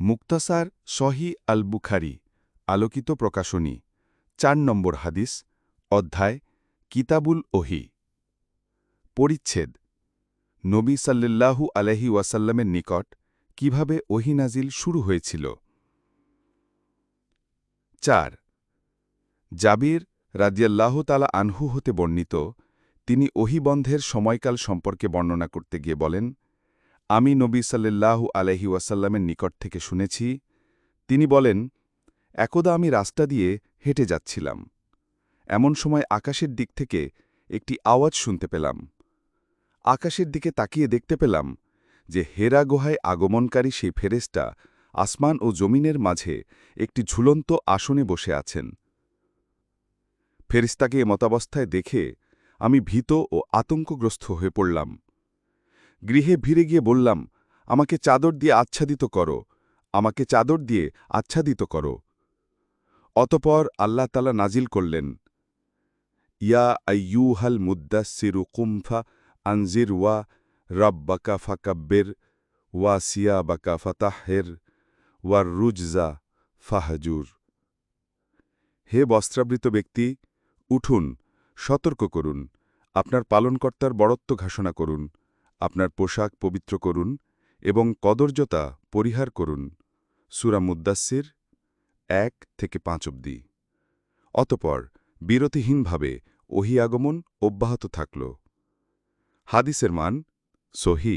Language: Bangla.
মুক্তাসার সহি আল বুখারি আলোকিত প্রকাশনী, চার নম্বর হাদিস, অধ্যায়, কিতাবুল ওহি। পরিচ্ছেদ, নবী সাল্লাল্লাহু আলহি ওয়াসাল্লামের নিকট কীভাবে ওহি নাজিল শুরু হয়েছিল? চার, জাবির রাজিয়াল্লাহ তালা আনহু হতে বর্ণিত, তিনি ওহি বন্ধের সময়কাল সম্পর্কে বর্ণনা করতে গিয়ে বলেন আমি নবী সাল্লাল্লাহু আলহি ওয়াসাল্লামের নিকট থেকে শুনেছি, তিনি বলেন, একদা আমি রাস্তা দিয়ে হেঁটে যাচ্ছিলাম। এমন সময় আকাশের দিক থেকে একটি আওয়াজ শুনতে পেলাম। আকাশের দিকে তাকিয়ে দেখতে পেলাম যে হেরা গুহায় আগমনকারী সেই ফেরেস্টা আসমান ও জমিনের মাঝে একটি ঝুলন্ত আসনে বসে আছেন। ফেরিস্তাকে মতাবস্থায় দেখে আমি ভীত ও আতঙ্কগ্রস্ত হয়ে পড়লাম। গৃহে ভিড়ে গিয়ে বললাম, আমাকে চাদর দিয়ে আচ্ছাদিত করো। আমাকে চাদর দিয়ে আচ্ছাদিত করো। অতপর আল্লাহ তালা নাজিল করলেন, ইয়া আইয়ুহাল মুদাসিরু কুমফা আনজির ওয়া রব্বাকা ফাকাব্বের ওয়া সিয়া বাকা ফাতাহের ওয়ার রুজজা ফাহাজুর। হে বস্ত্রাবৃত ব্যক্তি, উঠুন, সতর্ক করুন, আপনার পালনকর্তার বড়ত্ব ঘোষণা করুন। আপনার পোশাক পবিত্র করুন এবং কদর্যতা পরিহার করুন। সুরা মুদাসির এক থেকে পাঁচ অব্দি অতপর বিরতিহীনভাবে ওহি আগমন অব্যাহত থাকল। হাদিসের মান সহি।